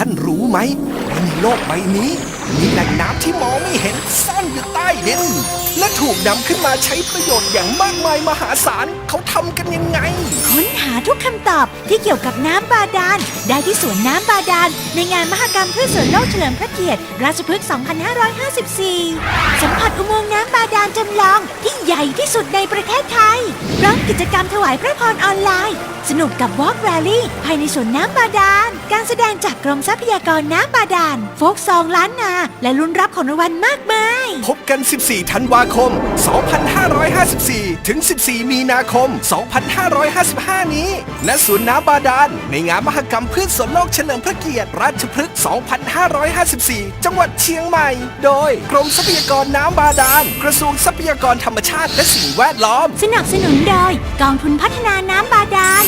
ท่านรู้ไหมในโลกใบนี้มีแหล่งน้ำที่มองไม่เห็นซ่อนอยู่ใต้ดิน และถูกนำขึ้นมาใช้ประโยชน์อย่างมากมายมหาศาลเขาทำกันยังไง ค้นหาทุกคำตอบที่เกี่ยวกับน้ำบาดาล ได้ที่สวนน้ำบาดาล ในงานมหกรรมพืชสวนโลกเฉลิมพระเกียรติ ราชพฤกษ์ 2554 สัมผัสอุโมงค์น้ำ ดารจำลองที่ใหญ่ที่สุดในประเทศไทยพร้อมกิจกรรมถวายพระพรออนไลน์ สนุกกับวอล์กแรลลี่ภายในสวนน้ำบาดาล การแสดงจากกรมทรัพยากรน้ำบาดาล โฟกซองล้านนา และลุ้นรับของรางวัลมากมาย พบกัน 14 ธันวาคม 2 5 5 ถึง 14 มีนาคม 2555 นี้ ณ สวนน้ำบาดาล ในงานมหกรรมพืชสวนโลกเฉลิมพระเกียรติ ราชพฤกษ์2554 จังหวัดเชียงใหม่ โดย กรมทรัพยากรน้ำบาดาล กระทรวงทรัพยากรธรรมชาติและสิ่งแวดล้อม สนับสนุนโดยกองทุนพัฒนาน้ำบาดาล